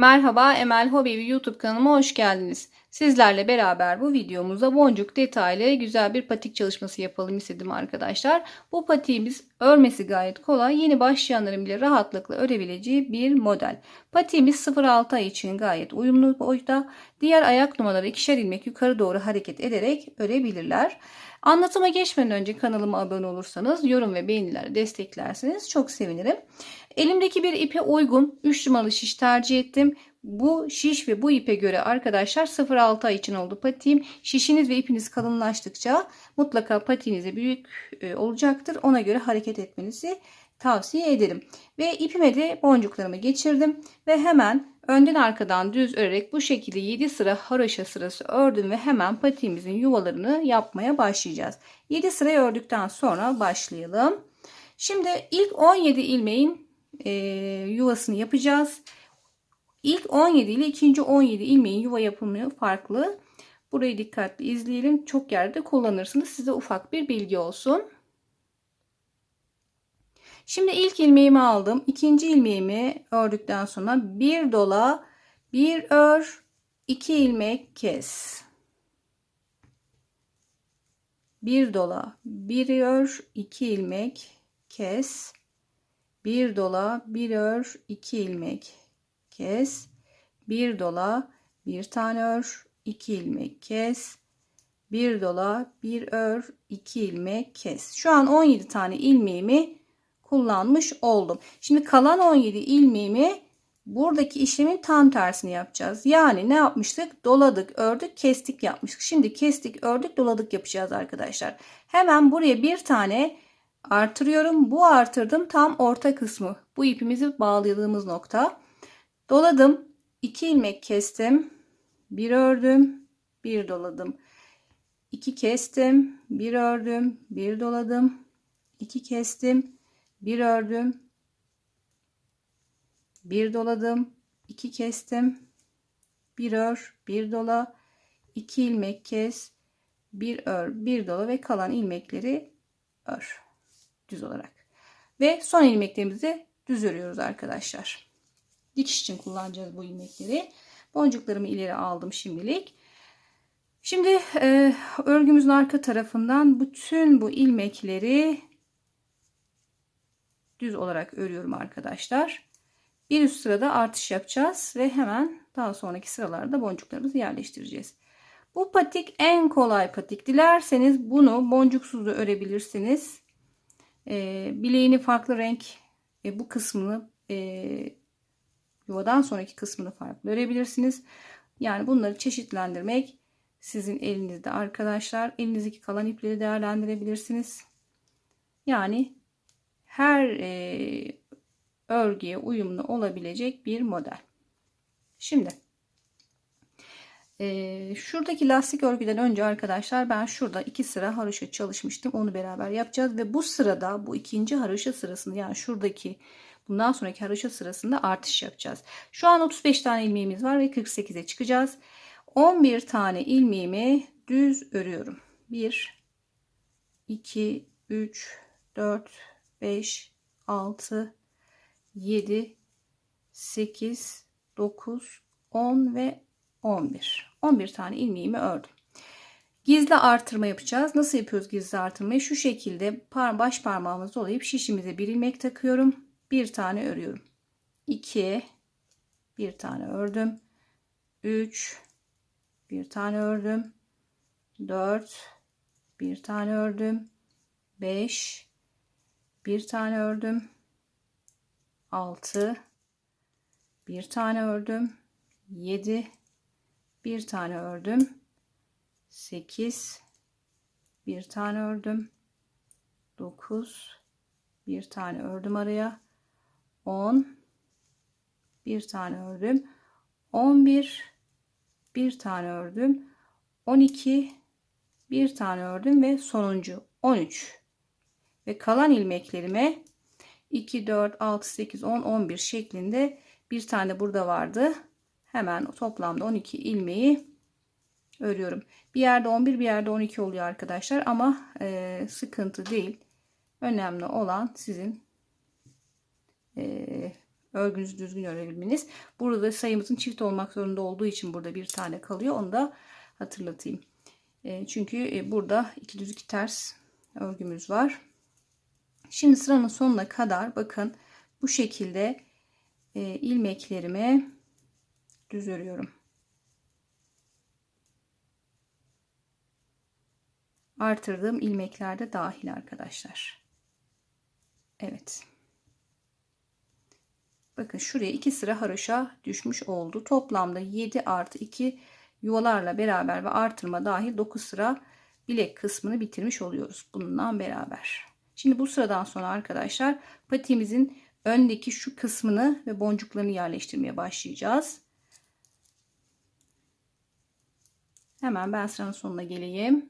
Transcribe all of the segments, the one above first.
Merhaba Emel Hobi YouTube kanalıma hoş geldiniz. Sizlerle beraber bu videomuzda boncuk detaylı güzel bir patik çalışması yapalım istedim arkadaşlar. Bu patiğimiz örmesi gayet kolay. Yeni başlayanların bile rahatlıkla örebileceği bir model. Patiğimiz 0-6 ay için gayet uyumlu boyutta. Diğer ayak numaraları ikişer ilmek yukarı doğru hareket ederek örebilirler. Anlatıma geçmeden önce kanalıma abone olursanız yorum ve beğeniler desteklerseniz çok sevinirim. Elimdeki bir ipe uygun 3 numaralı şiş tercih ettim. Bu şiş ve bu ipe göre arkadaşlar 0-6 ay için oldu patiğim. Şişiniz ve ipiniz kalınlaştıkça mutlaka patiğinize büyük e, olacaktır. Ona göre hareket etmenizi tavsiye ederim. Ve ipime de boncuklarımı geçirdim ve hemen önden arkadan düz örerek bu şekilde 7 sıra haroşa sırası ördüm ve hemen patiğimizin yuvalarını yapmaya başlayacağız. 7 sırayı ördükten sonra başlayalım. Şimdi ilk 17 ilmeğin e, yuvasını yapacağız. İlk 17 ile ikinci 17 ilmeğin yuva yapımı farklı. Burayı dikkatli izleyelim. Çok yerde kullanırsınız. Size ufak bir bilgi olsun. Şimdi ilk ilmeğimi aldım. İkinci ilmeğimi ördükten sonra bir dola, bir ör, iki ilmek kes. Bir dola, bir ör, iki ilmek kes. Bir dola, bir ör, iki ilmek kes. Bir dola, bir tane ör, iki ilmek kes. Bir dola, bir ör, iki ilmek kes. Şu an 17 tane ilmeğimi kullanmış oldum. Şimdi kalan 17 ilmeğimi buradaki işlemin tam tersini yapacağız. Yani ne yapmıştık? Doladık, ördük, kestik yapmıştık. Şimdi kestik, ördük, doladık yapacağız arkadaşlar. Hemen buraya bir tane artırıyorum. Bu artırdım tam orta kısmı. Bu ipimizi bağladığımız nokta. Doladım. 2 ilmek kestim. Bir ördüm. Bir doladım. 2 kestim. Bir ördüm. Bir doladım. 2 kestim. Bir ördüm. Bir doladım. 2 kestim. Bir ör. Bir dola. 2 ilmek kes. Bir ör. Bir dola ve kalan ilmekleri ör düz olarak. Ve son ilmeklerimizi düz örüyoruz arkadaşlar. Dikiş için kullanacağız bu ilmekleri. Boncuklarımı ileri aldım şimdilik. Şimdi e, örgümüzün arka tarafından bütün bu ilmekleri düz olarak örüyorum arkadaşlar. Bir üst sırada artış yapacağız ve hemen daha sonraki sıralarda boncuklarımızı yerleştireceğiz. Bu patik en kolay patik. Dilerseniz bunu boncuksuz da örebilirsiniz. E, bileğini farklı renk e, bu kısmını e, yuvadan sonraki kısmını farklı örebilirsiniz. Yani bunları çeşitlendirmek sizin elinizde arkadaşlar. Elinizdeki kalan ipleri değerlendirebilirsiniz. Yani her e, örgüye uyumlu olabilecek bir model. Şimdi ee, şuradaki lastik örgüden önce arkadaşlar ben şurada iki sıra haroşa çalışmıştım. Onu beraber yapacağız ve bu sırada bu ikinci haroşa sırasında yani şuradaki bundan sonraki haroşa sırasında artış yapacağız. Şu an 35 tane ilmeğimiz var ve 48'e çıkacağız. 11 tane ilmeğimi düz örüyorum. 1 2 3 4 5 6 7 8 9 10 ve 11 11 tane ilmeğimi ördüm. Gizli artırma yapacağız. Nasıl yapıyoruz gizli artırmayı? Şu şekilde baş parmağımızı dolayıp şişimize bir ilmek takıyorum. Bir tane örüyorum. 2 bir tane ördüm. 3 bir tane ördüm. 4 bir tane ördüm. 5 bir tane ördüm. 6 bir tane ördüm. 7 bir tane ördüm. 8 bir tane ördüm. 9 bir tane ördüm araya. 10 bir tane ördüm. 11 bir. Tane ördüm. 12 bir tane ördüm ve sonuncu. 13 ve kalan ilmeklerime 2 4 6 8 10 11 şeklinde bir tane burada vardı hemen toplamda 12 ilmeği örüyorum. Bir yerde 11 bir yerde 12 oluyor arkadaşlar ama e, sıkıntı değil. Önemli olan sizin e, Örgünüzü düzgün örebilmeniz. Burada sayımızın çift olmak zorunda olduğu için burada bir tane kalıyor. Onu da hatırlatayım. E, çünkü e, burada iki düz iki ters örgümüz var. Şimdi sıranın sonuna kadar bakın bu şekilde e, ilmeklerimi düz örüyorum. Artırdığım ilmekler de dahil arkadaşlar. Evet. Bakın şuraya iki sıra haroşa düşmüş oldu. Toplamda 7 artı 2 yuvalarla beraber ve artırma dahil 9 sıra bilek kısmını bitirmiş oluyoruz bununla beraber. Şimdi bu sıradan sonra arkadaşlar patiğimizin öndeki şu kısmını ve boncuklarını yerleştirmeye başlayacağız. Hemen ben sıranın sonuna geleyim.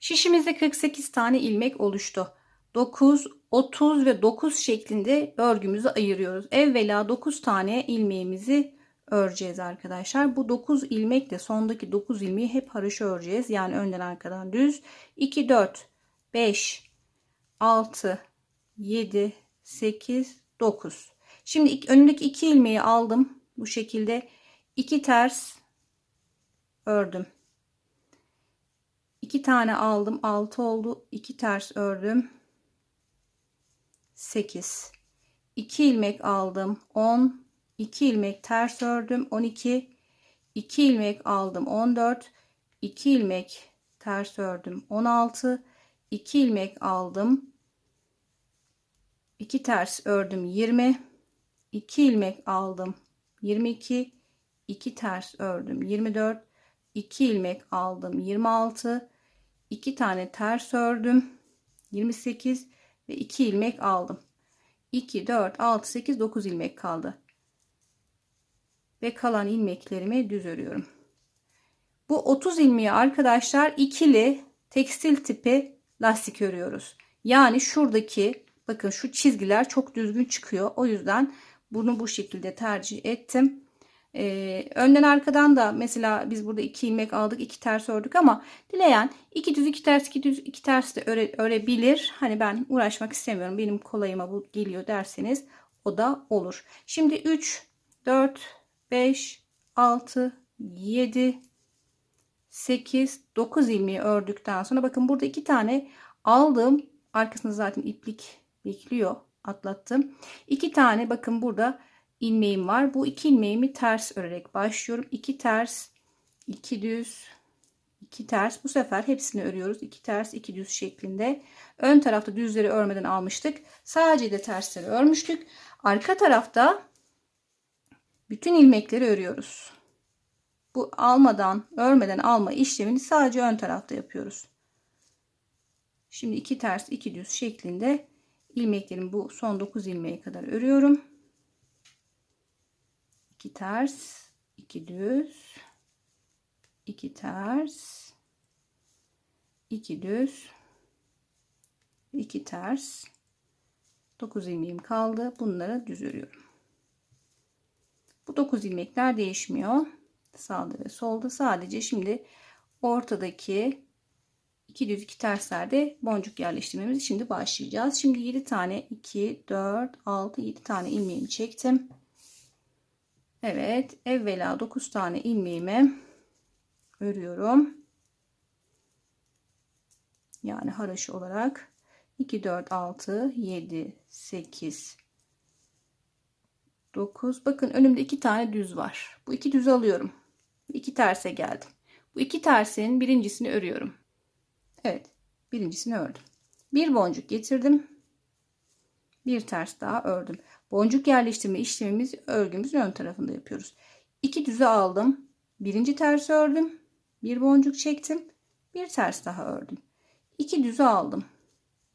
Şişimizde 48 tane ilmek oluştu. 9, 30 ve 9 şeklinde örgümüzü ayırıyoruz. Evvela 9 tane ilmeğimizi öreceğiz arkadaşlar. Bu 9 ilmek de sondaki 9 ilmeği hep haroşa öreceğiz. Yani önden arkadan düz. 2, 4, 5, 6, 7, 8, 9. Şimdi önündeki 2 ilmeği aldım. Bu şekilde 2 ters ördüm. 2 tane aldım. 6 oldu. 2 ters ördüm. 8. 2 ilmek aldım. 10. 2 ilmek ters ördüm. 12. 2 ilmek aldım. 14. 2 ilmek ters ördüm. 16. 2 ilmek aldım. 2 ters ördüm. 20. 2 ilmek aldım. 22. 2 ters ördüm. 24. 2 ilmek aldım. 26. 2 tane ters ördüm. 28 ve 2 ilmek aldım. 2, 4, 6, 8, 9 ilmek kaldı. Ve kalan ilmeklerimi düz örüyorum. Bu 30 ilmeği arkadaşlar ikili tekstil tipi lastik örüyoruz. Yani şuradaki bakın şu çizgiler çok düzgün çıkıyor. O yüzden bunu bu şekilde tercih ettim. Ee, önden arkadan da mesela biz burada iki ilmek aldık iki ters ördük ama dileyen iki düz iki ters iki düz iki ters de öre, örebilir. Hani ben uğraşmak istemiyorum benim kolayıma bu geliyor derseniz o da olur. Şimdi 3 4 5 6 7 8 9 ilmeği ördükten sonra bakın burada iki tane aldım arkasında zaten iplik bekliyor atlattım. iki tane bakın burada ilmeğim var. Bu iki ilmeğimi ters örerek başlıyorum. 2 ters, 2 düz, 2 ters. Bu sefer hepsini örüyoruz. 2 ters, 2 düz şeklinde. Ön tarafta düzleri örmeden almıştık. Sadece de tersleri örmüştük. Arka tarafta bütün ilmekleri örüyoruz. Bu almadan, örmeden alma işlemini sadece ön tarafta yapıyoruz. Şimdi 2 ters, 2 düz şeklinde ilmeklerimi bu son 9 ilmeğe kadar örüyorum. 2 ters, 2 düz, 2 ters, 2 düz, 2 ters, 9 ilmeğim kaldı. Bunları düz örüyorum. Bu 9 ilmekler değişmiyor. Sağda ve solda sadece şimdi ortadaki 2 düz 2 terslerde boncuk yerleştirmemizi şimdi başlayacağız. Şimdi 7 tane 2 4 6 7 tane ilmeğimi çektim. Evet evvela 9 tane ilmeğimi örüyorum. Yani haraş olarak 2 4 6 7 8 9 bakın önümde iki tane düz var. Bu iki düz alıyorum. İki terse geldim. Bu iki tersin birincisini örüyorum. Evet birincisini ördüm. Bir boncuk getirdim. Bir ters daha ördüm. Boncuk yerleştirme işlemimiz örgümüzün ön tarafında yapıyoruz. İki düze aldım. Birinci ters ördüm. Bir boncuk çektim. Bir ters daha ördüm. İki düze aldım.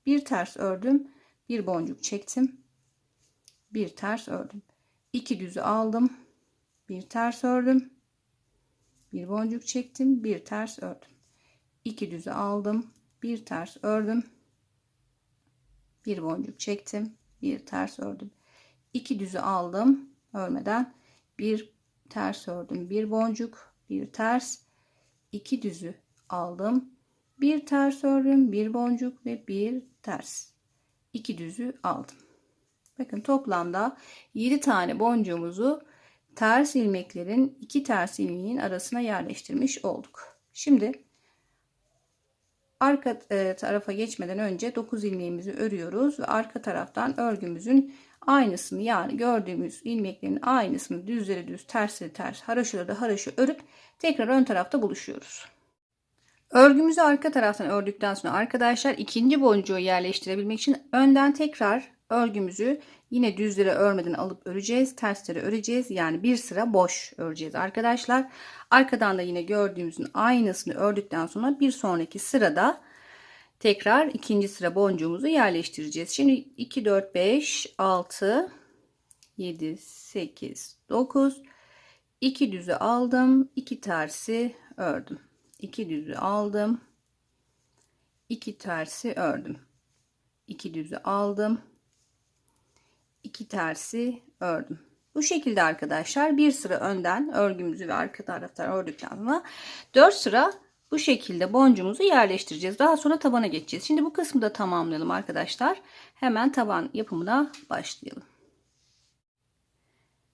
Bir ters ördüm. Bir boncuk çektim. Bir ters ördüm. İki düze aldım. Bir ters ördüm. Bir boncuk çektim. Bir ters ördüm. İki düze aldım. Bir ters ördüm. Bir boncuk çektim. Bir ters ördüm. 2 düzü aldım. Örmeden bir ters ördüm. Bir boncuk bir ters. İki düzü aldım. Bir ters ördüm bir boncuk ve bir ters. İki düzü aldım. Bakın toplamda 7 tane boncuğumuzu ters ilmeklerin iki ters ilmeğin arasına yerleştirmiş olduk. Şimdi arka e, tarafa geçmeden önce 9 ilmeğimizi örüyoruz ve arka taraftan örgümüzün aynısını yani gördüğümüz ilmeklerin aynısını düzleri düz tersleri ters haraşoları da haraşo örüp tekrar ön tarafta buluşuyoruz. Örgümüzü arka taraftan ördükten sonra arkadaşlar ikinci boncuğu yerleştirebilmek için önden tekrar örgümüzü yine düzlere örmeden alıp öreceğiz. Tersleri öreceğiz. Yani bir sıra boş öreceğiz arkadaşlar. Arkadan da yine gördüğümüzün aynısını ördükten sonra bir sonraki sırada tekrar ikinci sıra boncuğumuzu yerleştireceğiz. Şimdi 2, 4, 5, 6, 7, 8, 9, 2 düzü aldım. 2 tersi ördüm. 2 düzü aldım. 2 tersi ördüm. 2 düzü aldım. 2 tersi ördüm. Bu şekilde arkadaşlar bir sıra önden örgümüzü ve arka taraftan ördükten sonra 4 sıra bu şekilde boncuğumuzu yerleştireceğiz. Daha sonra tabana geçeceğiz. Şimdi bu kısmı da tamamlayalım arkadaşlar. Hemen taban yapımına başlayalım.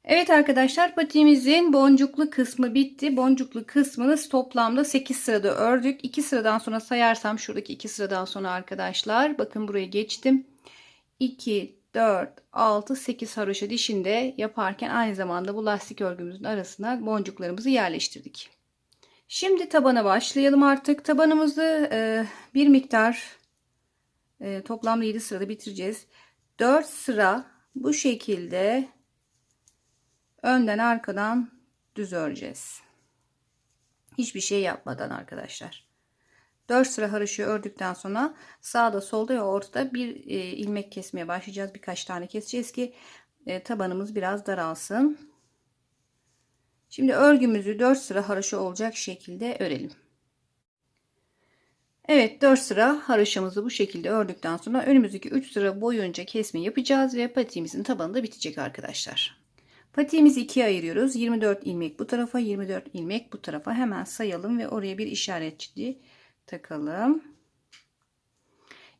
Evet arkadaşlar patiğimizin boncuklu kısmı bitti. Boncuklu kısmını toplamda 8 sırada ördük. 2 sıradan sonra sayarsam şuradaki 2 sıradan sonra arkadaşlar bakın buraya geçtim. 2, 4, 6, 8 haroşa dişinde yaparken aynı zamanda bu lastik örgümüzün arasına boncuklarımızı yerleştirdik. Şimdi tabana başlayalım artık. Tabanımızı e, bir miktar e, toplamda 7 sırada bitireceğiz. 4 sıra bu şekilde önden arkadan düz öreceğiz. Hiçbir şey yapmadan arkadaşlar. 4 sıra haroşayı ördükten sonra sağda solda ve ortada bir e, ilmek kesmeye başlayacağız. Birkaç tane keseceğiz ki e, tabanımız biraz daralsın. Şimdi örgümüzü 4 sıra haroşa olacak şekilde örelim. Evet 4 sıra haroşamızı bu şekilde ördükten sonra önümüzdeki 3 sıra boyunca kesme yapacağız ve patiğimizin tabanı da bitecek arkadaşlar. Patiğimizi ikiye ayırıyoruz. 24 ilmek bu tarafa 24 ilmek bu tarafa hemen sayalım ve oraya bir işaretçi takalım.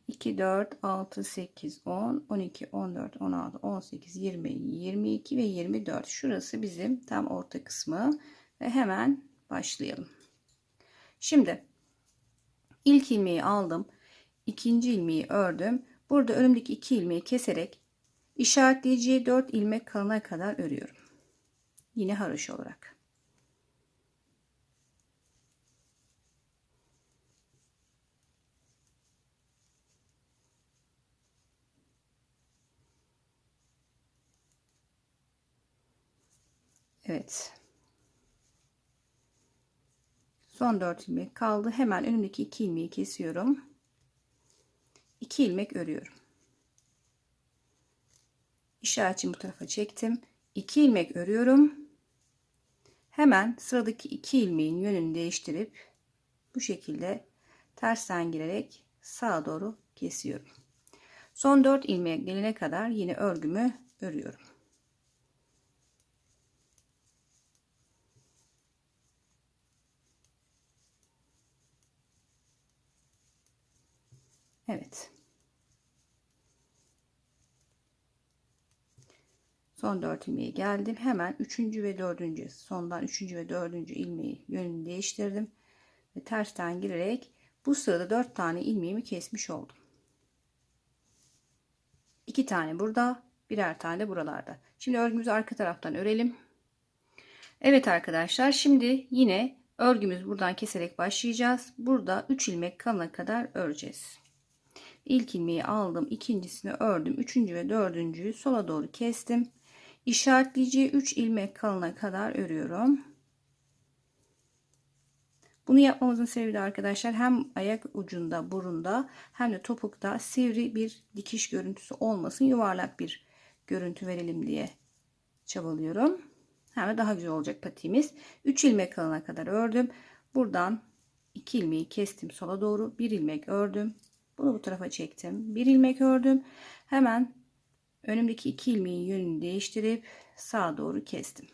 2, 4, 6, 8, 10, 12, 14, 16, 18, 20, 22 ve 24. Şurası bizim tam orta kısmı. Ve hemen başlayalım. Şimdi ilk ilmeği aldım. ikinci ilmeği ördüm. Burada önümdeki iki ilmeği keserek işaretleyiciye 4 ilmek kalana kadar örüyorum. Yine haroşa olarak. Evet. Son 4 ilmek kaldı. Hemen önümdeki 2 ilmeği kesiyorum. 2 ilmek örüyorum. İşaretimi bu tarafa çektim. 2 ilmek örüyorum. Hemen sıradaki 2 ilmeğin yönünü değiştirip bu şekilde tersten girerek sağa doğru kesiyorum. Son 4 ilmeğe gelene kadar yine örgümü örüyorum. Evet. Son 4 ilmeği geldim. Hemen 3. ve 4. sondan 3. ve 4. ilmeği yönünü değiştirdim. Ve tersten girerek bu sırada 4 tane ilmeğimi kesmiş oldum. 2 tane burada, birer tane buralarda. Şimdi örgümüzü arka taraftan örelim. Evet arkadaşlar şimdi yine örgümüz buradan keserek başlayacağız. Burada 3 ilmek kalana kadar öreceğiz. İlk ilmeği aldım. ikincisini ördüm. Üçüncü ve dördüncüyü sola doğru kestim. İşaretleyeceği 3 ilmek kalına kadar örüyorum. Bunu yapmamızın sebebi de arkadaşlar hem ayak ucunda burunda hem de topukta sivri bir dikiş görüntüsü olmasın yuvarlak bir görüntü verelim diye çabalıyorum. Hem de daha güzel olacak patiğimiz. 3 ilmek kalana kadar ördüm. Buradan 2 ilmeği kestim sola doğru. 1 ilmek ördüm. Bunu bu tarafa çektim. Bir ilmek ördüm. Hemen önümdeki iki ilmeğin yönünü değiştirip sağa doğru kestim.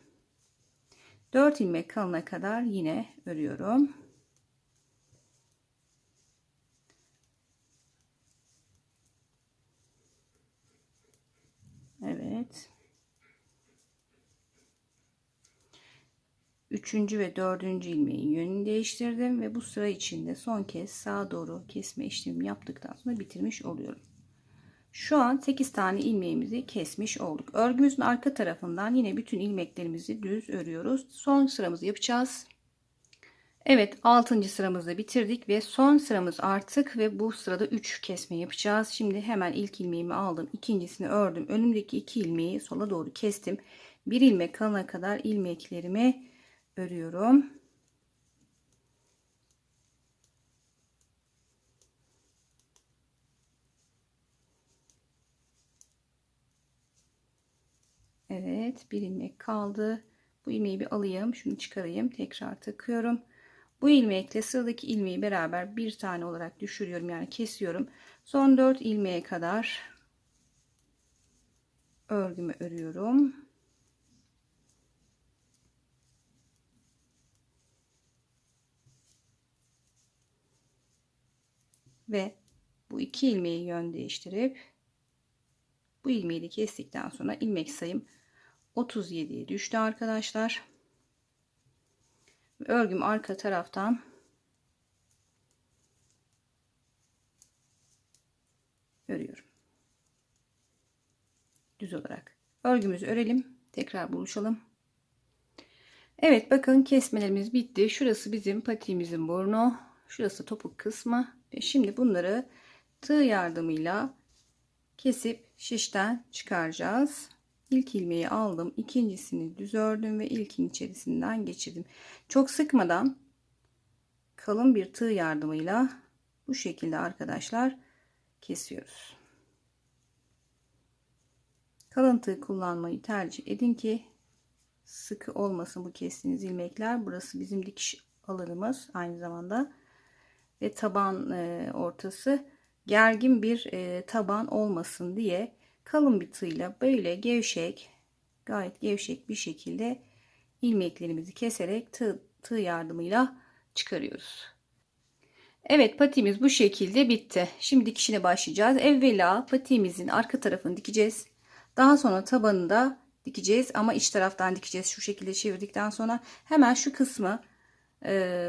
4 ilmek kalana kadar yine örüyorum. Evet. Üçüncü ve dördüncü ilmeğin yönünü değiştirdim ve bu sıra içinde son kez sağa doğru kesme işlemi yaptıktan sonra bitirmiş oluyorum. Şu an 8 tane ilmeğimizi kesmiş olduk. Örgümüzün arka tarafından yine bütün ilmeklerimizi düz örüyoruz. Son sıramızı yapacağız. Evet 6. sıramızda bitirdik ve son sıramız artık ve bu sırada 3 kesme yapacağız. Şimdi hemen ilk ilmeğimi aldım. ikincisini ördüm. Önümdeki iki ilmeği sola doğru kestim. Bir ilmek kalana kadar ilmeklerimi örüyorum. Evet bir ilmek kaldı. Bu ilmeği bir alayım. Şunu çıkarayım. Tekrar takıyorum. Bu ilmekle sıradaki ilmeği beraber bir tane olarak düşürüyorum. Yani kesiyorum. Son 4 ilmeğe kadar örgümü örüyorum. Ve bu iki ilmeği yön değiştirip bu ilmeği de kestikten sonra ilmek sayım 37'ye düştü arkadaşlar. Örgüm arka taraftan örüyorum. Düz olarak. Örgümüzü örelim. Tekrar buluşalım. Evet bakın kesmelerimiz bitti. Şurası bizim patiğimizin burnu. Şurası topuk kısmı. Ve şimdi bunları tığ yardımıyla kesip şişten çıkaracağız. İlk ilmeği aldım. ikincisini düz ördüm ve ilkin içerisinden geçirdim. Çok sıkmadan kalın bir tığ yardımıyla bu şekilde arkadaşlar kesiyoruz. Kalın tığ kullanmayı tercih edin ki sıkı olmasın bu kestiğiniz ilmekler. Burası bizim dikiş alanımız aynı zamanda ve taban e, ortası gergin bir e, taban olmasın diye kalın bir tığla böyle gevşek gayet gevşek bir şekilde ilmeklerimizi keserek tığ, tığ yardımıyla çıkarıyoruz. Evet patiğimiz bu şekilde bitti. Şimdi dikişine başlayacağız. Evvela patiğimizin arka tarafını dikeceğiz. Daha sonra tabanını da dikeceğiz ama iç taraftan dikeceğiz. Şu şekilde çevirdikten sonra hemen şu kısmı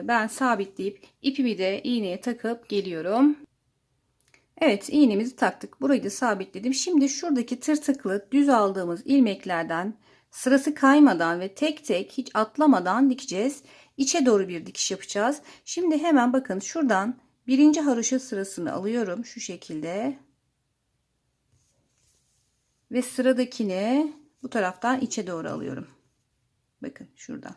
ben sabitleyip ipimi de iğneye takıp geliyorum. Evet iğnemizi taktık. Burayı da sabitledim. Şimdi şuradaki tırtıklı düz aldığımız ilmeklerden sırası kaymadan ve tek tek hiç atlamadan dikeceğiz. İçe doğru bir dikiş yapacağız. Şimdi hemen bakın şuradan birinci haroşa sırasını alıyorum şu şekilde. Ve sıradakini bu taraftan içe doğru alıyorum. Bakın şuradan.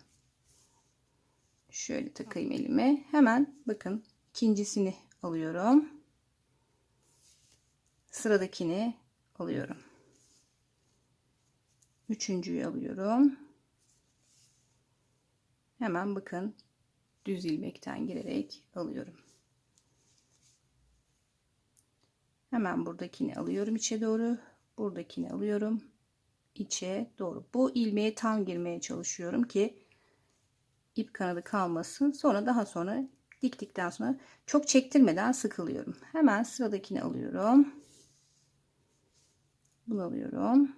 Şöyle takayım elime. Hemen bakın ikincisini alıyorum sıradakini alıyorum. Üçüncüyü alıyorum. Hemen bakın düz ilmekten girerek alıyorum. Hemen buradakini alıyorum içe doğru. Buradakini alıyorum içe doğru. Bu ilmeğe tam girmeye çalışıyorum ki ip kanadı kalmasın. Sonra daha sonra diktikten sonra çok çektirmeden sıkılıyorum. Hemen sıradakini alıyorum. Bunu alıyorum.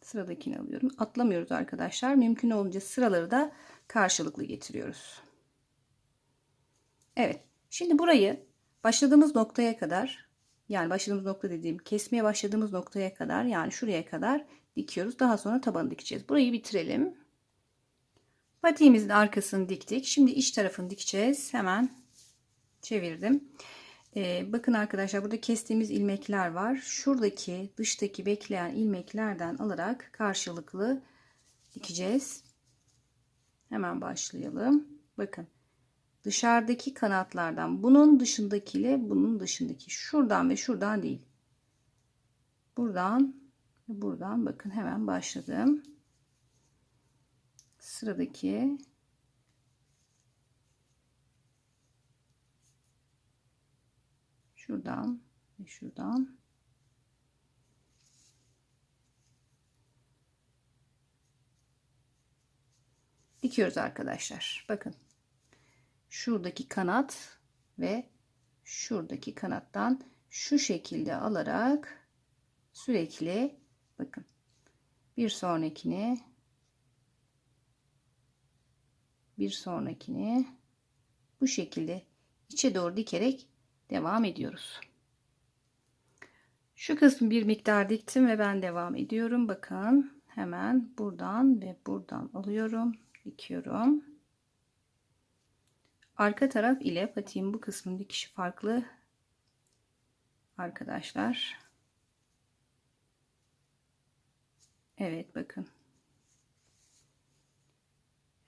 Sıradakini alıyorum. Atlamıyoruz arkadaşlar. Mümkün olunca sıraları da karşılıklı getiriyoruz. Evet. Şimdi burayı başladığımız noktaya kadar yani başladığımız nokta dediğim kesmeye başladığımız noktaya kadar yani şuraya kadar dikiyoruz. Daha sonra tabanı dikeceğiz. Burayı bitirelim. Patiğimizin arkasını diktik. Şimdi iç tarafını dikeceğiz. Hemen çevirdim. Ee, bakın arkadaşlar burada kestiğimiz ilmekler var. Şuradaki dıştaki bekleyen ilmeklerden alarak karşılıklı dikeceğiz. Hemen başlayalım. Bakın dışarıdaki kanatlardan bunun dışındakiyle bunun dışındaki şuradan ve şuradan değil. Buradan buradan bakın hemen başladım. Sıradaki şuradan ve şuradan dikiyoruz arkadaşlar. Bakın şuradaki kanat ve şuradaki kanattan şu şekilde alarak sürekli bakın bir sonrakini bir sonrakini bu şekilde içe doğru dikerek devam ediyoruz. Şu kısmı bir miktar diktim ve ben devam ediyorum. Bakın hemen buradan ve buradan alıyorum, dikiyorum. Arka taraf ile patiğin bu kısmın dikişi farklı. Arkadaşlar. Evet bakın.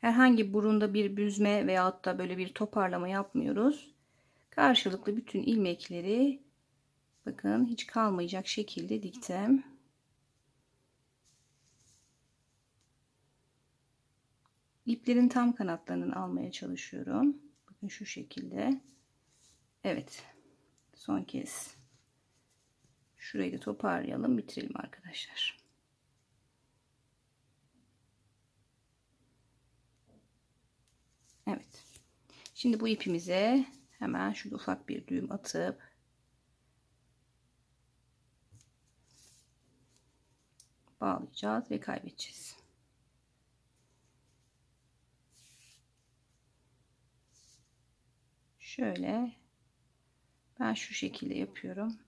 Herhangi burunda bir büzme veyahut da böyle bir toparlama yapmıyoruz. Karşılıklı bütün ilmekleri bakın hiç kalmayacak şekilde diktim. İplerin tam kanatlarını almaya çalışıyorum. Bakın şu şekilde. Evet. Son kez. Şurayı da toparlayalım. Bitirelim arkadaşlar. Evet. Şimdi bu ipimize hemen şurada ufak bir düğüm atıp bağlayacağız ve kaybedeceğiz. Şöyle ben şu şekilde yapıyorum.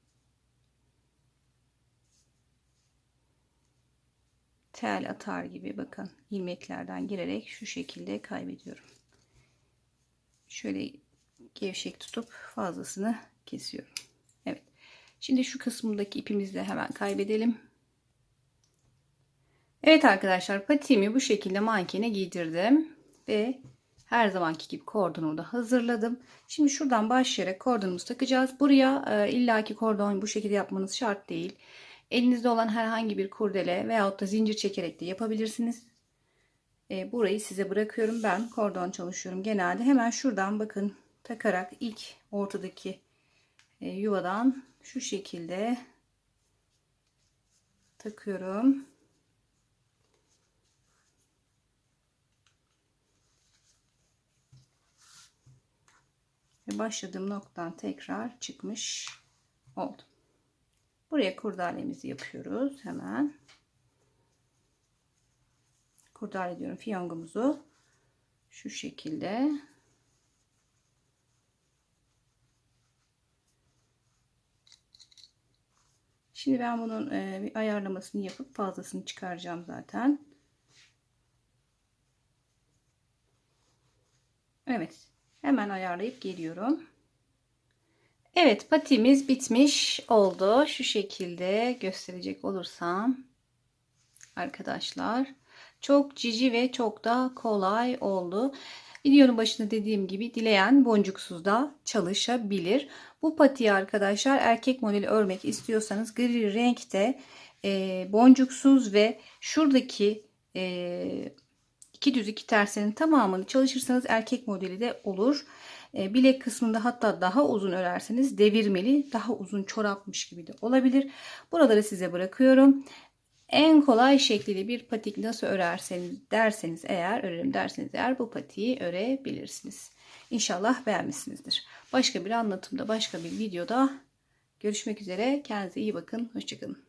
Tel atar gibi bakın ilmeklerden girerek şu şekilde kaybediyorum. Şöyle gevşek tutup fazlasını kesiyorum. Evet. Şimdi şu kısmındaki ipimizi de hemen kaybedelim. Evet arkadaşlar patiğimi bu şekilde mankene giydirdim ve her zamanki gibi kordonumu da hazırladım. Şimdi şuradan başlayarak kordonumuzu takacağız. Buraya e, illaki kordon bu şekilde yapmanız şart değil. Elinizde olan herhangi bir kurdele veyahut da zincir çekerek de yapabilirsiniz. E, burayı size bırakıyorum. Ben kordon çalışıyorum genelde. Hemen şuradan bakın takarak ilk ortadaki e, yuvadan şu şekilde takıyorum. ve başladığım noktadan tekrar çıkmış oldum. Buraya kurdalemizi yapıyoruz hemen. Kurdale diyorum fiyongumuzu şu şekilde Şimdi ben bunun e, bir ayarlamasını yapıp fazlasını çıkaracağım zaten. Evet. Hemen ayarlayıp geliyorum. Evet patimiz bitmiş oldu. Şu şekilde gösterecek olursam arkadaşlar. Çok cici ve çok da kolay oldu. Videonun başında dediğim gibi dileyen boncuksuz da çalışabilir. Bu patiyi arkadaşlar erkek modeli örmek istiyorsanız gri renkte e, boncuksuz ve şuradaki e, iki düz iki tersinin tamamını çalışırsanız erkek modeli de olur. E, bilek kısmında hatta daha uzun örerseniz devirmeli daha uzun çorapmış gibi de olabilir. Buraları size bırakıyorum. En kolay şekliyle bir patik nasıl örerseniz derseniz eğer örerim derseniz eğer bu patiği örebilirsiniz. İnşallah beğenmişsinizdir. Başka bir anlatımda başka bir videoda görüşmek üzere. Kendinize iyi bakın. Hoşçakalın.